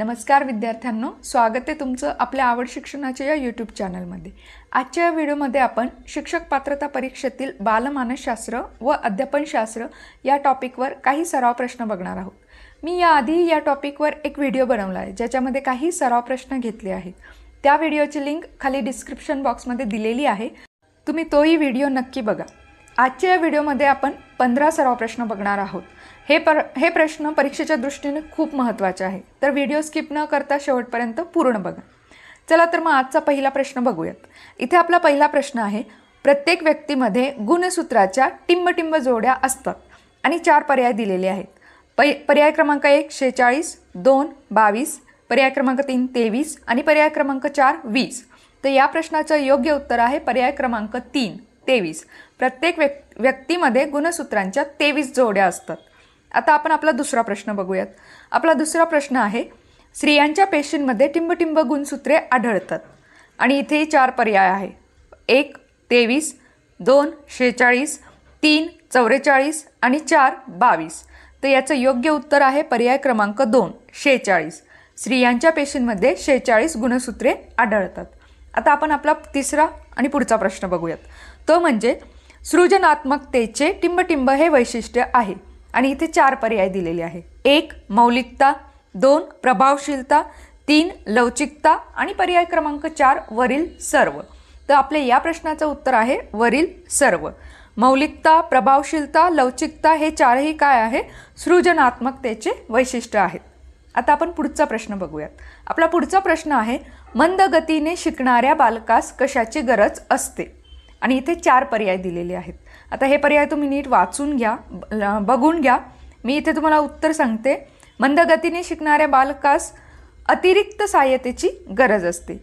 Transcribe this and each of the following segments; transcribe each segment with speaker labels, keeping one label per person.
Speaker 1: नमस्कार विद्यार्थ्यांनो स्वागत आहे तुमचं आपल्या आवड शिक्षणाच्या या यूट्यूब चॅनलमध्ये आजच्या या व्हिडिओमध्ये आपण शिक्षक पात्रता परीक्षेतील बालमानसशास्त्र व अध्यापनशास्त्र या टॉपिकवर काही सराव प्रश्न बघणार आहोत. मी याआधी या टॉपिकवर एक व्हिडिओ बनवला आहे ज्याच्यामध्ये काही सराव प्रश्न घेतले आहेत. त्या व्हिडिओची लिंक खाली डिस्क्रिप्शन बॉक्समध्ये दिलेली आहे. तुम्ही तोही व्हिडिओ नक्की बघा. आजच्या या व्हिडिओमध्ये आपण पंधरा सराव प्रश्न बघणार आहोत. हे पर हे प्रश्न परीक्षेच्या दृष्टीने खूप महत्त्वाचे आहे. तर व्हिडिओ स्किप न करता शेवटपर्यंत पूर्ण बघा. चला तर मग आजचा पहिला प्रश्न बघूयात. इथे आपला पहिला प्रश्न आहे प्रत्येक व्यक्तीमध्ये गुणसूत्राच्या टिंबटिंब जोड्या असतात आणि चार पर्याय दिलेले आहेत. पै पर्याय क्रमांक एक शेहेचाळीस दोन बावीस पर्याय क्रमांक तीन तेवीस आणि पर्याय क्रमांक चार वीस. तर या प्रश्नाचं योग्य उत्तर आहे पर्याय क्रमांक तीन तेवीस. प्रत्येक व्यक् व्यक्तीमध्ये गुणसूत्रांच्या तेवीस जोड्या असतात. आता आपण आपला दुसरा प्रश्न बघूयात. आपला दुसरा प्रश्न आहे स्त्रियांच्या पेशींमध्ये टिंबटिंब गुणसूत्रे आढळतात. आणि इथेही चार पर्याय आहे. एक तेवीस दोन शेहेचाळीस तीन चौवेचाळीस आणि चार बावीस. तर याचं योग्य उत्तर आहे पर्याय क्रमांक दोन शेहेचाळीस. स्त्रियांच्या पेशींमध्ये शेचाळीस गुणसूत्रे आढळतात. आता आपण आपला तिसरा आणि पुढचा प्रश्न बघूयात. तो म्हणजे सृजनात्मकतेचे टिंबटिंब हे वैशिष्ट्य आहे. आणि इथे चार पर्याय दिलेले आहे एक मौलिकता. दोन प्रभावशीलता. तीन लवचिकता. आणि पर्याय क्रमांक चार वरील सर्व. तर आपल्या या प्रश्नाचं उत्तर आहे वरील सर्व. मौलिकता प्रभावशीलता लवचिकता हे चारही काय आहे? सृजनात्मकतेचे वैशिष्ट्य आहेत. आता आपण पुढचा प्रश्न बघूयात. आपला पुढचा प्रश्न आहे मंद गतीने शिकणाऱ्या बालकास कशाची गरज असते? आणि इथे चार पर्याय दिलेले आहेत. आता हे पर्याय तुम्ही नीट वाचून घ्या बघून घ्या. मी इथे तुम्हाला उत्तर सांगते. मंद गतीने शिकणाऱ्या बालकास अतिरिक्त सहाय्यतेची गरज असते.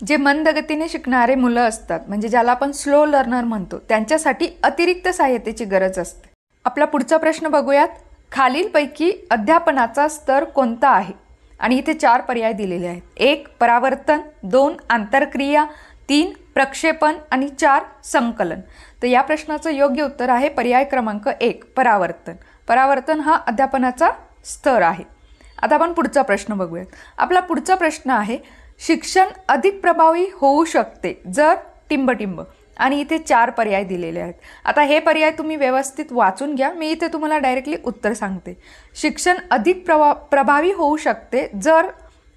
Speaker 1: जे मंद गतीने शिकणारे मुलं असतात म्हणजे ज्याला आपण स्लो लर्नर म्हणतो त्यांच्यासाठी अतिरिक्त सहाय्यतेची गरज असते. आपला पुढचा प्रश्न बघूयात. खालीलपैकी अध्यापनाचा स्तर कोणता आहे? आणि इथे चार पर्याय दिलेले आहेत. एक परावर्तन. दोन आंतरक्रिया तीन प्रक्षेपण आणि चार संकलन. तर या प्रश्नाचं योग्य उत्तर आहे पर्याय क्रमांक एक परावर्तन. परावर्तन हा अध्यापनाचा स्तर आहे. आता आपण पुढचा प्रश्न बघूयात. आपला पुढचा प्रश्न आहे शिक्षण अधिक प्रभावी होऊ शकते जर टिंबटिंब. आणि इथे चार पर्याय दिलेले आहेत. आता हे पर्याय तुम्ही व्यवस्थित वाचून घ्या. मी इथे तुम्हाला डायरेक्टली उत्तर सांगते. शिक्षण अधिक प्रवा प्रभावी होऊ शकते जर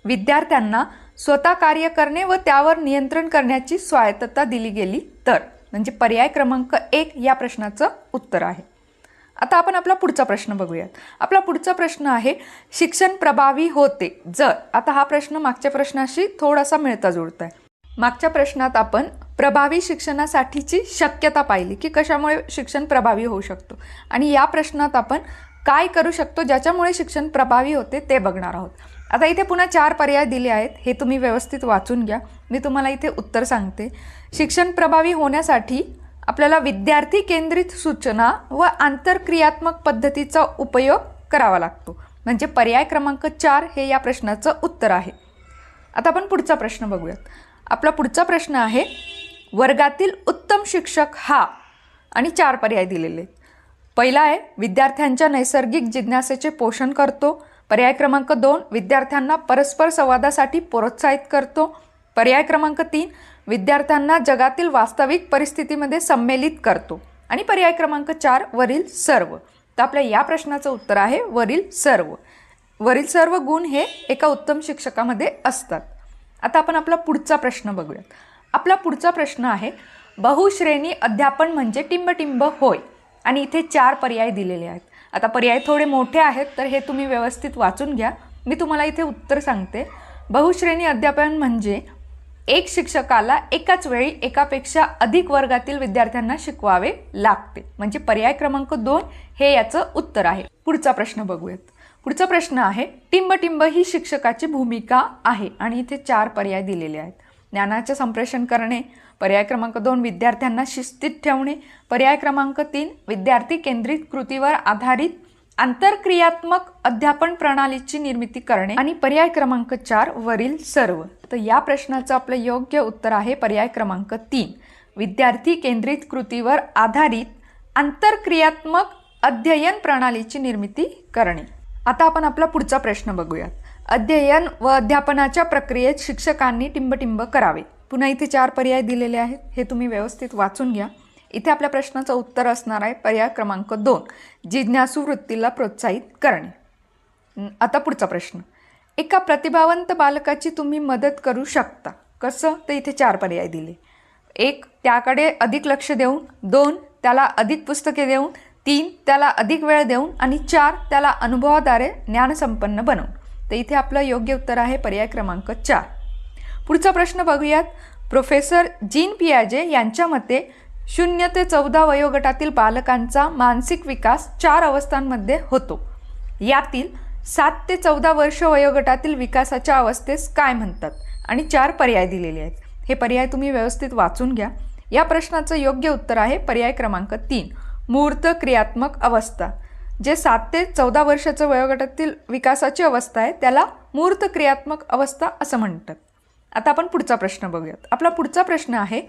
Speaker 1: विद्यार्थ्यांना स्वतः कार्य करणे व त्यावर नियंत्रण करण्याची स्वायत्तता दिली गेली तर. म्हणजे पर्याय क्रमांक एक या प्रश्नाचं उत्तर आहे. आता आपण आपला पुढचा प्रश्न बघूयात. आपला पुढचा प्रश्न आहे शिक्षण प्रभावी होते. जर आता हा प्रश्न मागच्या प्रश्नाशी थोडासा मिळता जुळता आहे मागच्या प्रश्नात आपण प्रभावी शिक्षणासाठीची शक्यता पाहिली की कशामुळे शिक्षण प्रभावी होऊ शकतो. आणि या प्रश्नात आपण काय करू शकतो ज्याच्यामुळे शिक्षण प्रभावी होते ते बघणार आहोत. आता इथे पुन्हा चार पर्याय दिले आहेत. हे तुम्ही व्यवस्थित वाचून घ्या. मी तुम्हाला इथे उत्तर सांगते. शिक्षण प्रभावी होण्यासाठी आपल्याला विद्यार्थी केंद्रित सूचना व आंतरक्रियात्मक पद्धतीचा उपयोग करावा लागतो. म्हणजे पर्याय क्रमांक चार हे या प्रश्नाचं उत्तर आहे. आता आपण पुढचा प्रश्न बघूयात. आपला पुढचा प्रश्न आहे वर्गातील उत्तम शिक्षक हा आणि चार पर्याय दिलेले आहेत. पहिला आहे विद्यार्थ्यांच्या नैसर्गिक जिज्ञासेचे पोषण करतो. पर्याय क्रमांक दोन विद्यार्थ्यांना परस्पर संवादासाठी प्रोत्साहित करतो. पर्याय क्रमांक तीन विद्यार्थ्यांना जगातील वास्तविक परिस्थितीमध्ये संमेलित करतो. आणि पर्याय क्रमांक चार वरील सर्व. तर आपल्या या प्रश्नाचं उत्तर आहे वरील सर्व. वरील सर्व गुण हे एका उत्तम शिक्षकामध्ये असतात. आता आपण आपला पुढचा प्रश्न बघूयात. आपला पुढचा प्रश्न आहे बहुश्रेणी अध्यापन म्हणजे टिंबटिंब होय. आणि इथे चार पर्याय दिलेले आहेत. आता पर्याय थोडे मोठे आहेत तर हे तुम्ही व्यवस्थित वाचून घ्या. मी तुम्हाला इथे उत्तर सांगते. बहुश्रेणी अध्यापन म्हणजे एक शिक्षकाला एकाच वेळी एकापेक्षा अधिक वर्गातील विद्यार्थ्यांना शिकवावे लागते. म्हणजे पर्याय क्रमांक दोन हे याचं उत्तर आहे. पुढचा प्रश्न बघूयात. पुढचा प्रश्न आहे टिंबटिंब ही शिक्षकाची भूमिका आहे आणि इथे चार पर्याय दिलेले आहेत. ज्ञानाचे संप्रेषण करणे पर्याय क्रमांक दोन विद्यार्थ्यांना शिस्तीत ठेवणे. पर्याय क्रमांक तीन विद्यार्थी केंद्रित कृतीवर आधारित आंतरक्रियात्मक अध्यापन प्रणालीची निर्मिती करणे. आणि पर्याय क्रमांक चार वरील सर्व. तर या प्रश्नाचं आपलं योग्य उत्तर आहे पर्याय क्रमांक तीन. विद्यार्थी केंद्रित कृतीवर आधारित आंतरक्रियात्मक अध्ययन प्रणालीची निर्मिती करणे. आता आपण आपला पुढचा प्रश्न बघूयात. अध्ययन व अध्यापनाच्या प्रक्रियेत शिक्षकांनी टिंबटिंब करावे. पुन्हा इथे चार पर्याय दिलेले आहेत. हे तुम्ही व्यवस्थित वाचून घ्या. इथे आपल्या प्रश्नाचं उत्तर असणार आहे पर्याय क्रमांक दोन जिज्ञासू वृत्तीला प्रोत्साहित करणे. आता पुढचा प्रश्न. एका प्रतिभावंत बालकाची तुम्ही मदत करू शकता. कसं? तर इथे चार पर्याय दिले. एक त्याकडे अधिक लक्ष देऊन. दोन त्याला अधिक पुस्तके देऊन. तीन त्याला अधिक वेळ देऊन. आणि चार त्याला अनुभवाद्वारे ज्ञानसंपन्न बनवून. तर इथे आपलं योग्य उत्तर आहे पर्याय क्रमांक चार. पुढचा प्रश्न बघूयात. प्रोफेसर जीन पियाजे यांच्या मते शून्य ते चौदा वयोगटातील बालकांचा मानसिक विकास चार अवस्थांमध्ये होतो. यातील सात ते चौदा वर्ष वयोगटातील विकासाच्या अवस्थेस काय म्हणतात? आणि चार पर्याय दिलेले आहेत. हे पर्याय तुम्ही व्यवस्थित वाचून घ्या. या प्रश्नाचं योग्य उत्तर आहे पर्याय क्रमांक तीन. मूर्त क्रियात्मक अवस्था. जे सात ते चौदा वर्षाचं वयोगटातील विकासाची अवस्था आहे त्याला मूर्त क्रियात्मक अवस्था असं म्हणतात. आता आपण पुढचा प्रश्न बघूयात. आपला पुढचा प्रश्न आहे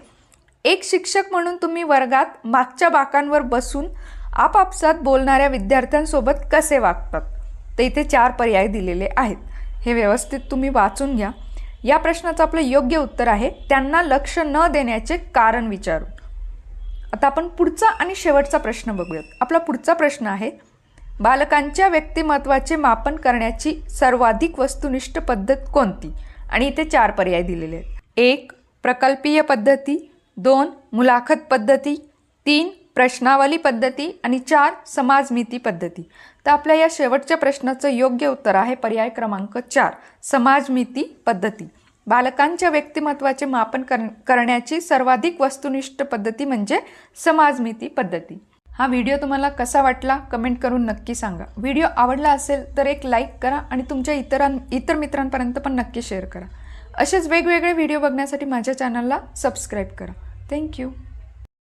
Speaker 1: एक शिक्षक म्हणून तुम्ही वर्गात मागच्या बाकांवर बसून आपापसात बोलणाऱ्या विद्यार्थ्यांसोबत कसे वागतात? तर इथे चार पर्याय दिलेले आहेत. हे व्यवस्थित तुम्ही वाचून घ्या. या प्रश्नाचं आपलं योग्य उत्तर आहे त्यांना लक्ष न देण्याचे कारण विचारून. आता आपण पुढचा आणि शेवटचा प्रश्न बघूयात. आपला पुढचा प्रश्न आहे बालकांच्या व्यक्तिमत्वाचे मापन करण्याची सर्वाधिक वस्तुनिष्ठ पद्धत कोणती? आणि इथे चार पर्याय दिलेले आहेत. एक प्रकल्पीय पद्धती. दोन मुलाखत पद्धती. तीन प्रश्नावली पद्धती. आणि चार समाजमिती पद्धती. तर आपल्या या शेवटच्या प्रश्नाचं योग्य उत्तर आहे पर्याय क्रमांक चार समाजमिती पद्धती. बालकांच्या व्यक्तिमत्वाचे मापन कर करण्याची सर्वाधिक वस्तुनिष्ठ पद्धती म्हणजे समाजमिती पद्धती. हा व्हिडिओ तुम्हाला कसा वाटला कमेंट करून नक्की सांगा. व्हिडिओ आवडला असेल तर एक लाईक करा आणि तुमच्या इतरां इतर मित्रांपर्यंत पण नक्की शेअर करा. असेच वेगवेगळे व्हिडिओ बघण्यासाठी माझ्या चॅनलला सबस्क्राईब करा. थँक्यू.